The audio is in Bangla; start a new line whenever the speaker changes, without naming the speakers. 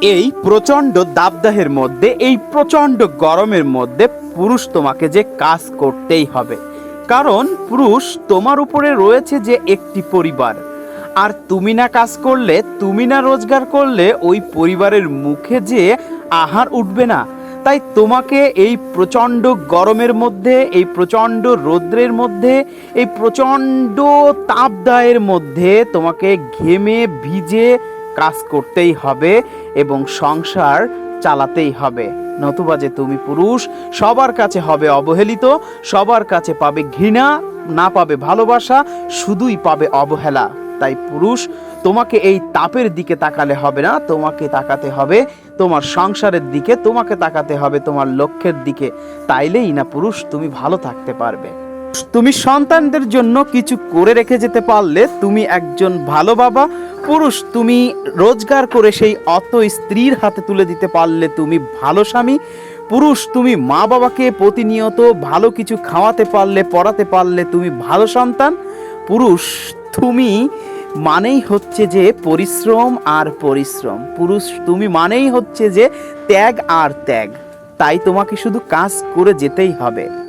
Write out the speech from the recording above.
এই প্রচণ্ড দাবদাহের মধ্যে, এই প্রচণ্ড গরমের মধ্যে পুরুষ তোমাকে যে কাজ করতেই হবে। কারণ পুরুষ তোমার উপরে রয়েছে যে একটি পরিবার। আর তুমি না কাজ করলে, তুমি না রোজগার করলে ওই পরিবারের মুখে যে আহার উঠবে না। তাই তোমাকে এই প্রচণ্ড গরমের মধ্যে, এই প্রচণ্ড রৌদ্রের মধ্যে, এই প্রচণ্ড তাপদায়ের মধ্যে তোমাকে ঘেমে ভিজে কাজ করতেই হবে। এবং সংসার চালাতেই হবে। নতুবা যে তুমি পুরুষ, সবার কাছে হবে অবহেলিত, সবার কাছে পাবে ঘৃণা, না পাবে ভালোবাসা, শুধুই পাবে অবহেলা। তাই পুরুষ, তোমাকে এই তাপের দিকে তাকালে হবে না, তোমাকে তাকাতে হবে তোমার সংসারের দিকে, তোমাকে তাকাতে হবে তোমার লক্ষ্যের দিকে। তাইলেই না পুরুষ, তুমি ভালো থাকতে পারবে। তুমি সন্তানদের জন্য কিছু করে রেখে যেতে পারলে তুমি একজন ভালো বাবা, পুরুষ, তুমি রোজগার করে সেই অত স্ত্রীর হাতে তুলে দিতে পারলে তুমি ভালো স্বামী, পুরুষ, তুমি মা বাবাকে প্রতিনিয়ত ভালো কিছু খাওয়াতে পারলে, পড়াতে পারলে তুমি ভালো সন্তান, পুরুষ, তুমি মানেই হচ্ছে যে পরিশ্রম আর পরিশ্রম। পুরুষ, তুমি মানেই হচ্ছে যে ত্যাগ আর ত্যাগ। তাই তোমাকে শুধু কাজ করে যেতেই হবে।